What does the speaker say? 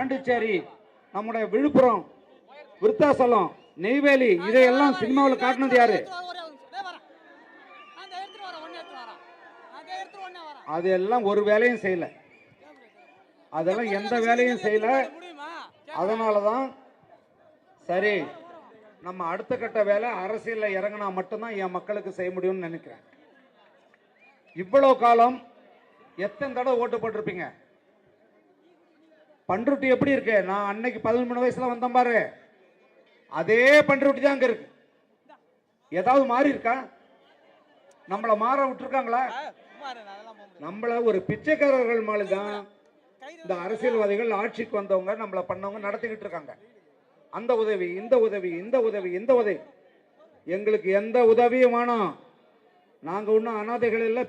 பாண்டிச்சேரி நம்முடைய விழுப்புரம் விருத்தாசலம் நெய்வேலி இதையெல்லாம் சினிமாவில் காட்டினது யாரு? அதெல்லாம் ஒரு வேலையும் செய்யல. அதெல்லாம் எந்த வேலையும் செய்யல. அதனால தான் சரி நம்ம அடுத்த கட்ட வேலை அரசியலில் இறங்கினா மட்டும்தான் என் மக்களுக்கு செய்ய முடியும்னு நினைக்கிறேன். இவ்வளோ காலம் எத்தனை தடவை ஓட்டு போட்டிருப்பீங்க? பண்ருட்டி எப்படி இருக்கு? நான் அன்னைக்கு பதிமூணு வயசுல வந்தேன் பாரு. அதே பன்ருட்டி தான் அங்க இருக்கு. ஏதாவது மாறி இருக்கா? நம்மள மாற விட்டுருக்காங்களா? நம்மள ஒரு பிச்சைக்காரர்கள் மாதிரி தான் இந்த அரசியல்வாதிகள் ஆட்சிக்கு வந்தவங்க நம்மள பண்ணவங்க நடத்திக்கிட்டு இருக்காங்க. அந்த உதவி இந்த உதவி இந்த உதவி இந்த உதவி. எங்களுக்கு எந்த உதவியும் வேணாம். நாங்க ஒன்றும் அனாதைகள் இல்லை